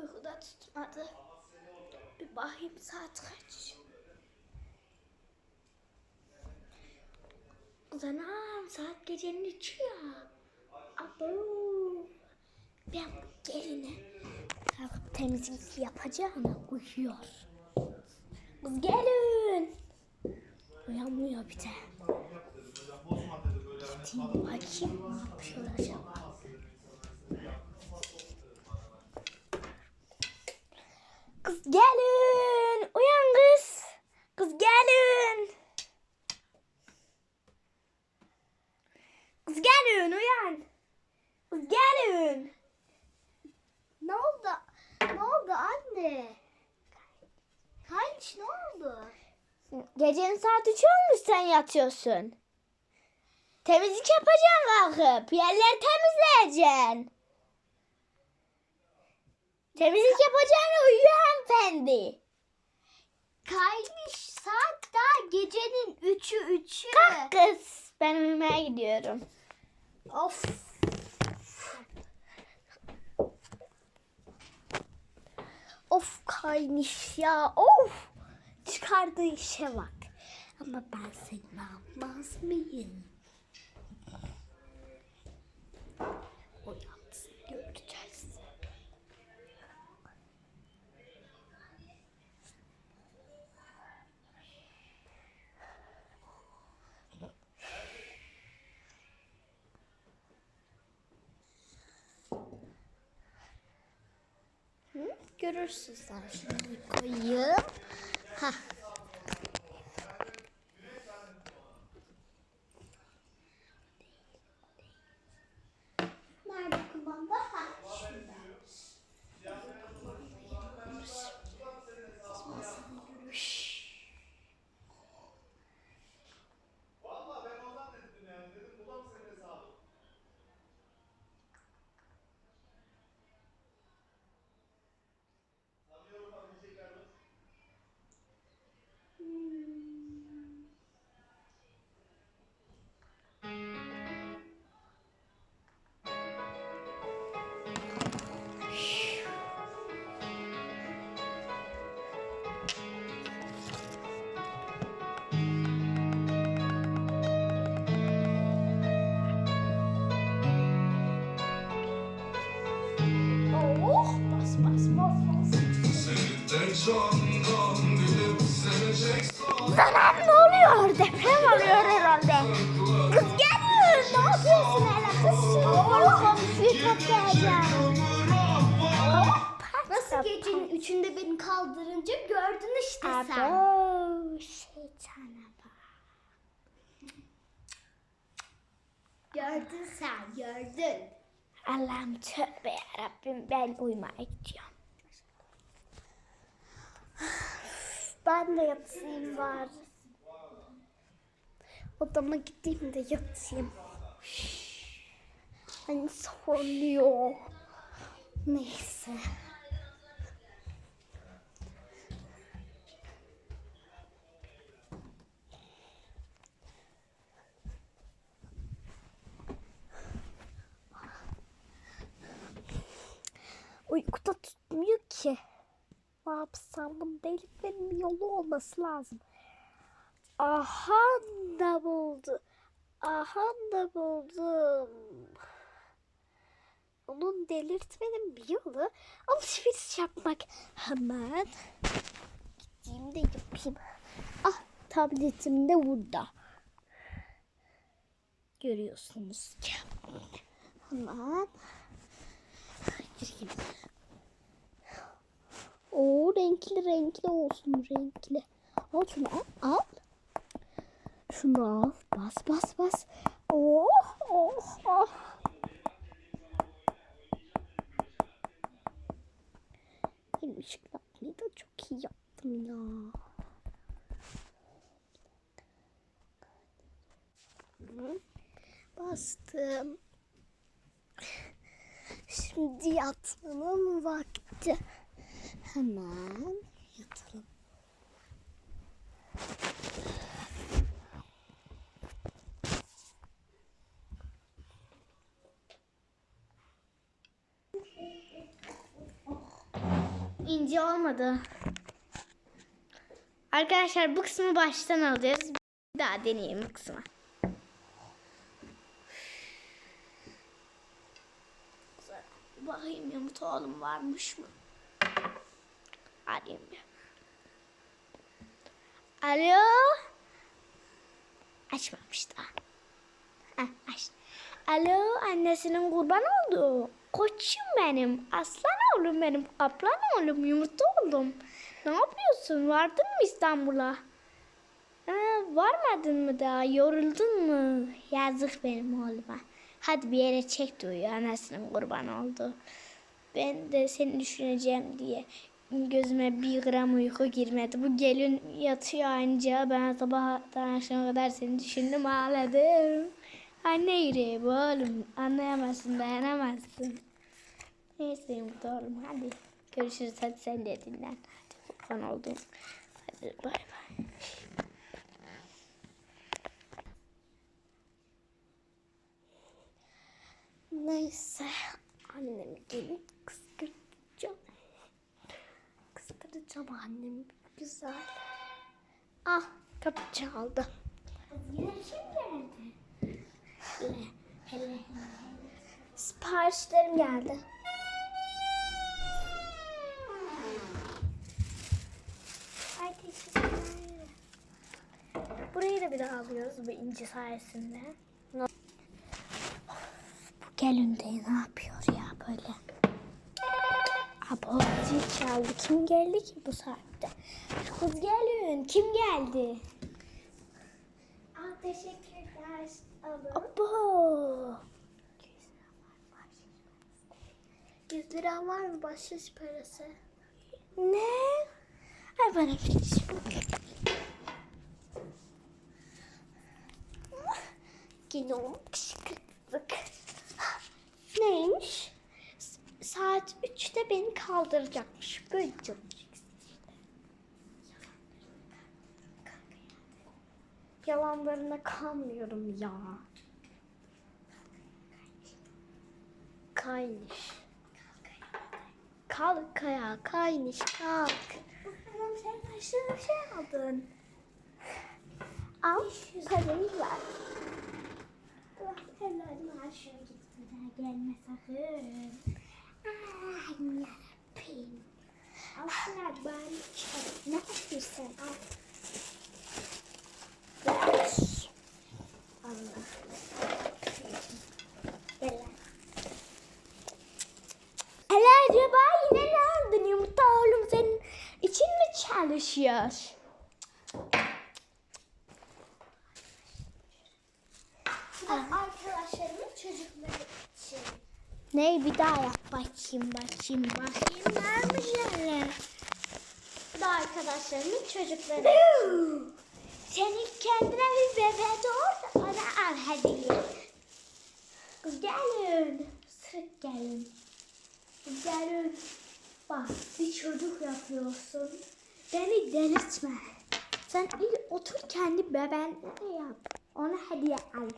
Uykuda tutmadı. Bir bakayım saat kaç. Zanam saat gecenin üçü ya. Abo. Ben geline kalkıp temizlik yapacağına uyuyor. Kız gelin. Uyanmıyor bir de. Gideyim bakayım ne yapıyor acaba. 3 ne oldu? Gecenin saat 3 olmuş sen yatıyorsun. Temizlik yapacağım kalkıp. Yerleri temizleyeceksin. Temizlik yapacağını uyuyor hanımefendi. Kaymış saat daha gecenin 3'ü 3'ü. Kalk kız. Ben uyumaya gidiyorum. Of. Of kaymış ya. Of. Çıkardığı işe bak. Ama ben seni yapmaz mıyım? O yatsın göreceğiz. Görürsün sen şimdi koyayım. Ha. Zaten ne oluyor? Deprem oluyor herhalde. Kız geliyor. Ne yapıyorsun hele kız? Şimdi komşuyu toplayacağım. Nasıl gecenin üçünde beni kaldırınca gördün işte sen. Abo şeytana bak. Gördün sen gördün. Allah'ım tövbe yarabbim ben uyumaya gidiyorum. Ben de yatayım var. Odama gideyim de yatayım. Hani soruluyor. Neyse. Uykuda tutmuyor ki. Ne yapsam bunun deliklerin yolu olması lazım. Aha da buldu. Aha da buldum. Onun delirtmenin bir yolu alışveriş yapmak. Hemen gideyim de yapayım. Ah tabletim de burada. Görüyorsunuz ki. Hemen gireyim. Renkli renkli olsun renkli. Al şunu al. al. Şunu al. Bas bas bas. Oh oh oh. Benim ışıklatmayı da çok iyi yaptım ya. Bastım. Şimdi yatmanın vakti. Hemen yatalım. İnce olmadı. Arkadaşlar bu kısmı baştan alacağız. Bir daha deneyelim bu kısmı. Bakayım yumurta oğlum varmış mı? Arayayım. Alo? Açmamış daha. Heh, aç. Alo annesinin kurban oldu. Koçum benim. Aslan oğlum benim. Kaplan oğlum. Yumurta oğlum. Ne yapıyorsun? Vardın mı İstanbul'a? Ha, varmadın mı daha? Yoruldun mu? Yazık benim oğluma. Hadi bir yere çek uyu. Annesinin kurban oldu. Ben de seni düşüneceğim diye gözüme bir gram uyku girmedi. Bu gelin yatıyor anca. Ben sabahtan akşama kadar seni düşündüm ağladım. Anne yüreği bu oğlum. Anlayamazsın dayanamazsın. Neyse yumurta oğlum hadi. Görüşürüz hadi sen de dinlen. Hadi kurban oldum. Hadi bay bay. Neyse. Annemi gelip kıskırtacağım. Kıskırtacağım annemi. Güzel. Ah kapı çaldı. Yine kim geldi? Hele hele. Siparişlerim geldi. Ay teşekkürler. Burayı da bir daha alıyoruz bu inci sayesinde. Of, Bu gelin de ne yapıyor ya böyle? Zil çaldı. Kim geldi ki bu saatte? Kız gelin. Kim geldi? Aa, teşekkürler. Abo. 100 lira var mı bahşiş parası? Ne? Ay bana Yine o kışkırtlık. Neymiş? Saat 3'te beni kaldıracakmış. Böyle işte. Yalanlarına kanmıyorum ya. Kaymış. Kalk ya kaymış kalk. Sen başına şey aldın. Al parayı ver. Evladım aşağı gitmeden gelme sakın. Ah yarabbim. Al şuna bari çay. Ne yapıyorsun al. Çalışıyor? Arkadaşlarımın çocukları için. Ne bir daha yap bakayım bakayım bakayım varmış öyle. Bu da arkadaşlarımın çocukları. Senin kendine bir bebe doğur ona al hediye. Gelin. Sık gelin. Gelin. Bak bir çocuk yapıyorsun. Beni delirtme. Sen il otur kendi bebenle yap. Ona hediye al.